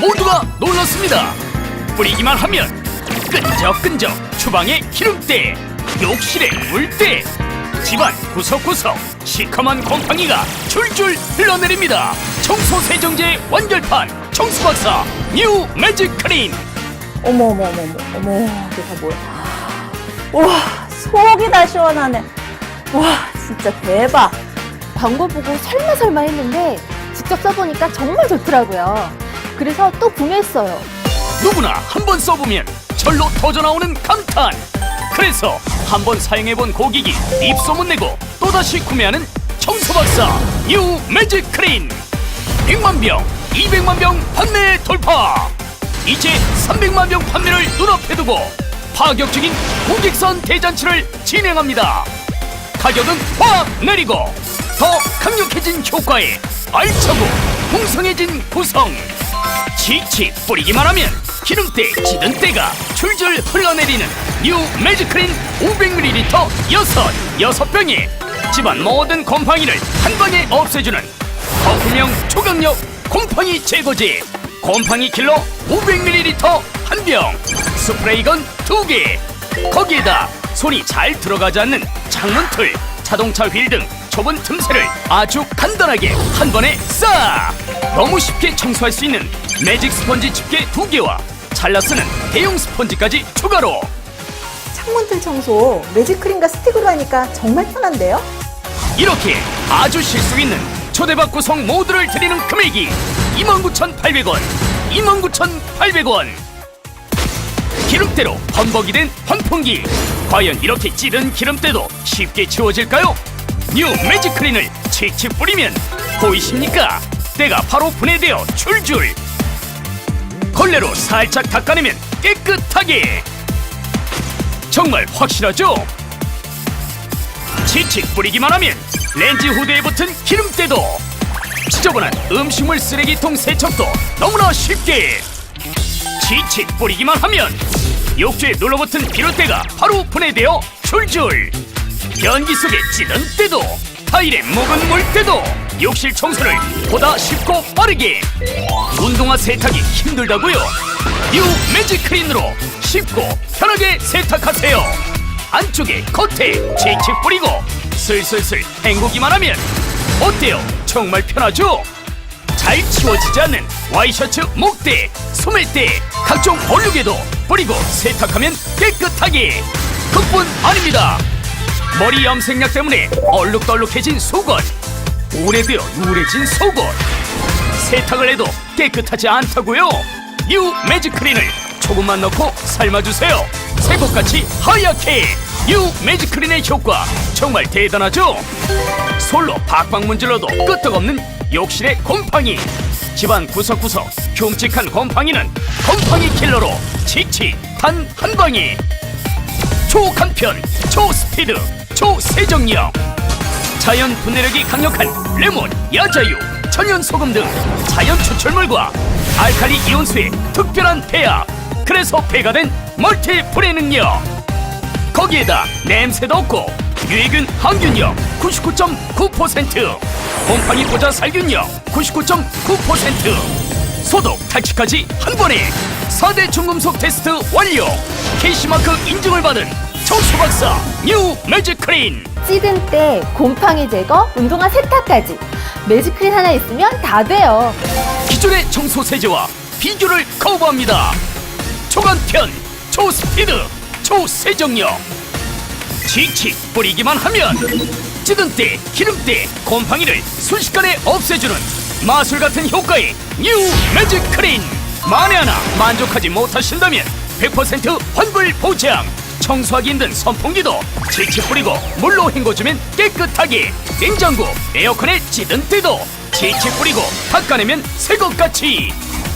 모두가 놀랐습니다. 뿌리기만 하면 끈적끈적 주방의 기름때, 욕실의 물때, 집안 구석구석 시커먼 곰팡이가 줄줄 흘러내립니다. 청소 세정제 완결판 청소박사 뉴 매직 클린. 어머 어머 어머 어머 어머 이게 다 뭐야? 와 속이 다 시원하네. 와 진짜 대박. 광고 보고 설마 설마 했는데 직접 써보니까 정말 좋더라고요. 그래서 또 구매했어요. 누구나 한 번 써보면 절로 터져나오는 감탄. 그래서 한 번 사용해본 고객이 입소문 내고 또다시 구매하는 청소박사 뉴 매직 클린. 100만 병, 200만 병 판매 돌파. 이제 300만 병 판매를 눈앞에 두고 파격적인 고객선 대잔치를 진행합니다. 가격은 확 내리고 더 강력해진 효과에 알차고 풍성해진 구성 지치 뿌리기만 하면 기름때 찌든 때가 줄줄 흘러내리는 뉴 매직크린 500ml 여섯 병에 집안 모든 곰팡이를 한 방에 없애주는 거품형 초강력 곰팡이 제거제. 곰팡이 킬러 500ml 한 병. 스프레이건 두 개. 거기에다 손이 잘 들어가지 않는 창문틀 자동차 휠 등 좁은 틈새를 아주 간단하게 한 번에 싹! 너무 쉽게 청소할 수 있는 매직 스펀지 집게 두 개와 잘라 쓰는 대용 스펀지까지 추가로! 창문틀 청소 매직크림과 스틱으로 하니까 정말 편한데요? 이렇게 아주 실속 있는 초대박 구성 모두를 드리는 금액이 29,800원! 29,800원! 기름때로 범벅이 된 환풍기! 과연 이렇게 찌든 기름때도 쉽게 지워질까요? 뉴 매직 크린을 칙칙 뿌리면 보이십니까? 때가 바로 분해되어 줄줄 걸레로 살짝 닦아내면 깨끗하게 정말 확실하죠? 치칙 뿌리기만 하면 렌즈 후드에 붙은 기름때도 지저분한 음식물 쓰레기통 세척도 너무나 쉽게 치칙 뿌리기만 하면 욕조에 눌러붙은 비료때가 바로 분해되어 줄줄 변기 속에 찌든 때도 타일에 묵은 물때도 욕실 청소를 보다 쉽고 빠르게 운동화 세탁이 힘들다고요? 뉴 매직 클린으로 쉽고 편하게 세탁하세요 안쪽에 겉에 칙칙 뿌리고 슬슬슬 헹구기만 하면 어때요? 정말 편하죠? 잘 치워지지 않는 와이셔츠 목대, 소매대, 각종 얼룩에도 뿌리고 세탁하면 깨끗하게 그뿐 아닙니다 머리 염색약 때문에 얼룩덜룩해진 속옷. 오래되어 누래진 속옷. 세탁을 해도 깨끗하지 않다고요? 뉴 매직크린을 조금만 넣고 삶아주세요. 새것같이 하얗게. 뉴 매직크린의 효과 정말 대단하죠? 솔로 박박 문질러도 끄떡없는 욕실의 곰팡이. 집안 구석구석 흉측한 곰팡이는 곰팡이 킬러로 칙칙 단한 방에 초간편, 초스피드, 초세정력. 자연 분해력이 강력한 레몬, 야자유, 천연 소금 등 자연 추출물과 알칼리 이온수의 특별한 배합. 그래서 배가 된 멀티 불의 능력. 거기에다 냄새도 없고 유해균 항균력 99.9% 곰팡이 보자 살균력 99.9% 소독 탈취까지 한 번에. 4대 중금속 테스트 완료. KC마크 인증을 받은 청소박사 뉴 매직크린 찌든 때 곰팡이 제거, 운동화 세탁까지 매직크린 하나 있으면 다 돼요. 기존의 청소 세제와 비교를 거부합니다. 초간편, 초스피드, 초세정력. 칙칙 뿌리기만 하면 찌든 때, 기름 때, 곰팡이를 순식간에 없애주는 마술 같은 효과의 뉴 매직 크린. 만에 하나 만족하지 못하신다면 100% 환불 보장. 청소하기 힘든 선풍기도 칙칙 뿌리고 물로 헹궈주면 깨끗하게 냉장고, 에어컨에 찌든 때도 칙칙 뿌리고 닦아내면 새것같이.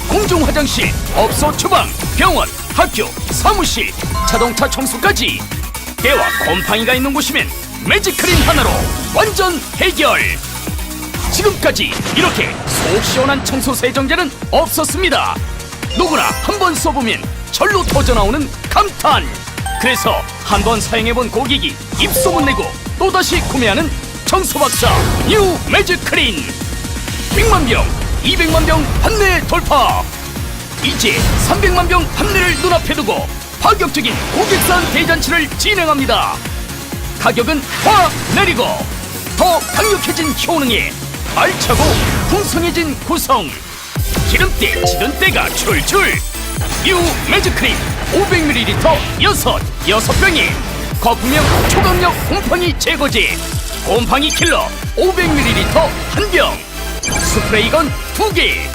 공중 화장실, 업소 주방, 병원, 학교, 사무실, 자동차 청소까지. 때와 곰팡이가 있는 곳이면 매직크린 하나로 완전 해결. 지금까지 이렇게 속 시원한 청소 세정제는 없었습니다. 누구나 한 번 써보면 절로 터져나오는 감탄 그래서 한 번 사용해본 고객이 입소문 내고 또다시 구매하는 청소박사 뉴 매직 크린. 100만 병, 200만 병 판매 돌파. 이제 300만 병 판매를 눈앞에 두고 파격적인 고객산 대잔치를 진행합니다. 가격은 확 내리고 더 강력해진 효능에 알차고 풍성해진 구성. 기름때 지던 때가 출출 유 매직크림 500ml 여섯 여섯 병이 거품형 초강력 곰팡이 제거제 곰팡이 킬러 500ml 한병. 스프레이건 두개.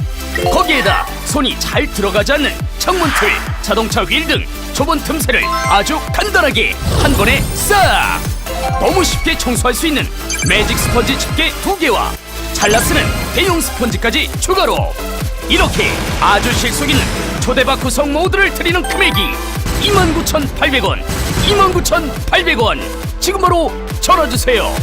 거기에다 손이 잘 들어가지 않는 창문 틀 자동차 휠 등 좁은 틈새를 아주 간단하게 한 번에 싹. 너무 쉽게 청소할 수 있는 매직 스펀지 집게 두 개와 잘라 쓰는 대용 스펀지까지 추가로. 이렇게 아주 실속 있는 초대박 구성 모드를 드리는 금액이 29,800원 29,800원. 지금 바로 전화 주세요